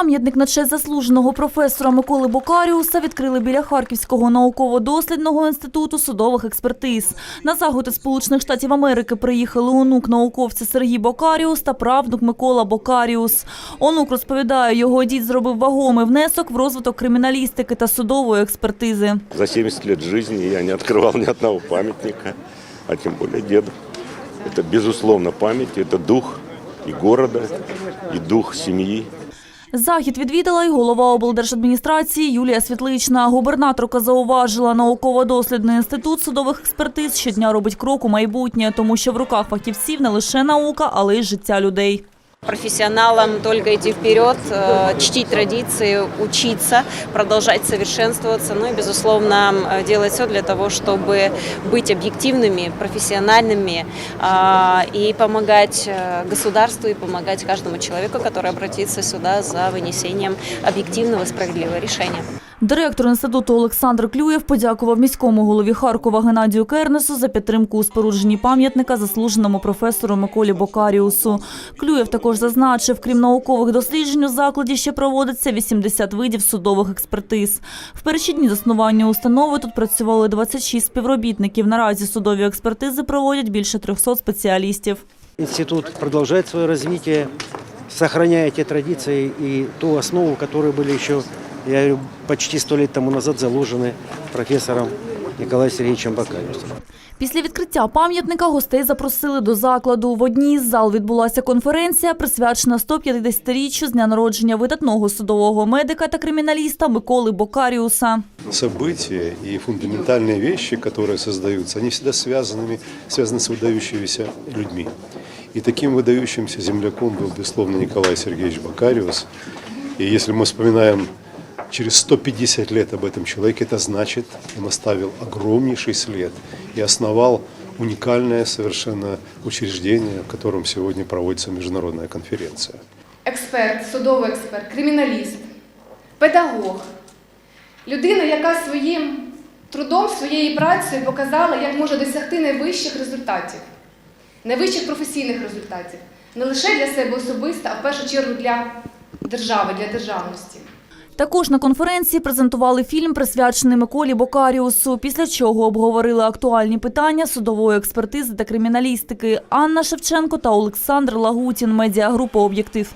Пам'ятник на честь заслуженого професора Миколи Бокаріуса відкрили біля Харківського науково-дослідного інституту судових експертиз. На загоди Сполучених Штатів Америки приїхали онук науковця Сергій Бокаріус та правнук Микола Бокаріус. Онук розповідає, його дід зробив вагомий внесок в розвиток криміналістики та судової експертизи. За 70 лет жизни я не открывал ни одного памятника, а тем более деду. Это, безусловно, память, это дух и города, и дух семьи. Захід відвідала й голова облдержадміністрації Юлія Світлична. Губернаторка зауважила, науково-дослідний інститут судових експертиз щодня робить крок у майбутнє, тому що в руках фахівців не лише наука, але й життя людей. профессионалам только идти вперед, э, чтить традиции, учиться, продолжать совершенствоваться, ну и, безусловно, э, делать все для того, чтобы быть объективными, профессиональными а, и помогать э, государству и помогать каждому человеку, который обратится сюда за вынесением объективного и справедливого решения. Директор інституту Олександр Клюєв подякував міському голові Харкова Геннадію Кернесу за підтримку у спорудженні пам'ятника заслуженому професору Миколі Бокаріусу. Клюєв також зазначив, крім наукових досліджень у закладі ще проводиться 80 видів судових експертиз. В перші дні заснування установи тут працювали 26 співробітників. Наразі судові експертизи проводять більше 300 спеціалістів. Институт продолжает свое развитие, сохраняя те традиции и ту основу, которые были еще, я говорю, почти сто лет тому назад заложены профессором Николаем Сергеевичем Бакариусом. Після відкриття пам'ятника гостей запросили до закладу. В одній з зал відбулася конференція, присвячена 150-річчю з дня народження видатного судового медика та криміналіста Миколи Бокаріуса. события и фундаментальные вещи, которые создаются, они всегда связанными, связаны с выдающимися людьми. И таким выдающимся земляком был, безусловно, Николай Сергеевич Бакариус. И если мы вспоминаем через 150 лет об этом человеке, это значит, он оставил огромнейший след и основал уникальное совершенно учреждение, в котором сегодня проводится международная конференция. експерт, судовий експерт, криміналіст, педагог, людина, яка своїм трудом, своєю працею показала, як може досягти найвищих результатів, найвищих професійних результатів, не лише для себе особисто, а в першу чергу для держави, для державності. Також на конференції презентували фільм, присвячений Миколі Бокаріусу, після чого обговорили актуальні питання судової експертизи та криміналістики. Анна Шевченко та Олександр Лагутін, медіагрупа «Об'єктив».